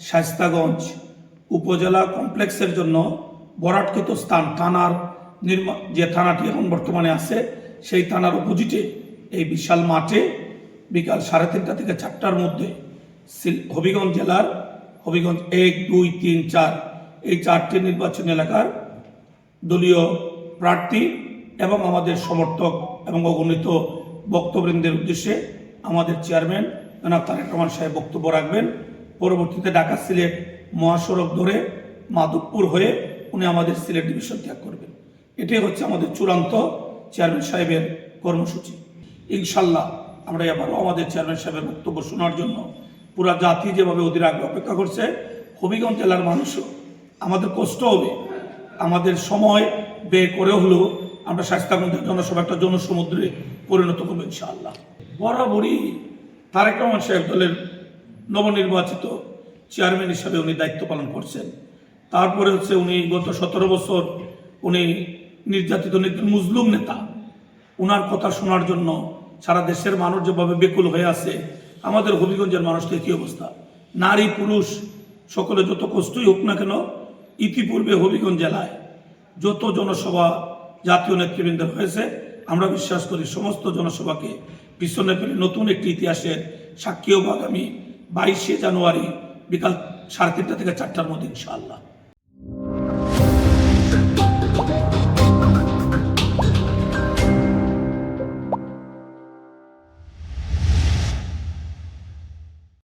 শায়স্তাগঞ্জ উপজেলা কমপ্লেক্সের জন্য বরাটকৃত স্থান। থানার নির্মা, যে থানাটি এখন বর্তমানে আছে, সেই থানার অপোজিটে এই বিশাল মাঠে বিকাল সাড়ে তিনটা থেকে চারটার মধ্যে হবিগঞ্জ জেলার হবিগঞ্জ এক, দুই, তিন, চার, এই চারটি নির্বাচনী এলাকার দলীয় প্রার্থী এবং আমাদের সমর্থক এবং অগণিত বক্তবৃন্দের উদ্দেশ্যে আমাদের চেয়ারম্যান তারেক রহমান সাহেব বক্তব্য রাখবেন। পরবর্তীতে ঢাকা সিলেট মহাসড়ক ধরে মাধবপুর হয়ে উনি আমাদের সিলেট ডিভিশন ত্যাগ করবেন। এটাই হচ্ছে আমাদের চূড়ান্ত চেয়ারম্যান সাহেবের কর্মসূচি। ইনশাল্লাহ আমরা এবারও আমাদের চেয়ারম্যান সাহেবের বক্তব্য শোনার জন্য পুরা জাতি যেভাবে অধীর আগ্রহ অপেক্ষা করছে, হবিগঞ্জ জেলার মানুষও, আমাদের কষ্ট হবে, আমাদের সময় ব্যয় করে হলেও আমরা স্বাস্থ্যগঞ্জের জনসভা একটা জনসমুদ্রে পরিণত করব ইনশাআল্লাহ বরাবরই তারেক রহমান সাহেব দলের নবনির্বাচিত চেয়ারম্যান হিসাবে উনি দায়িত্ব পালন করছেন। তারপরে হচ্ছে উনি গত সতেরো বছর উনি নির্যাতিত একজন মুসলুম নেতা। ওনার কথা শোনার জন্য সারা দেশের মানুষ যেভাবে বেকুল হয়ে আছে, আমাদের হবিগঞ্জের মানুষদের কী অবস্থা? নারী, পুরুষ, সকলে যত কষ্টই হোক না কেন, ইতিপূর্বে হবিগঞ্জ জেলায় যত জনসভা জাতীয় নেতৃবৃন্দের হয়েছে, আমরা বিশ্বাস করি সমস্ত জনসভাকে পিছনে ফেলে নতুন একটি ইতিহাসের সাক্ষী হব আগামী বাইশে জানুয়ারি বিকাল সাড়ে তিনটা থেকে চারটার মধ্যে ইনশাআল্লাহ।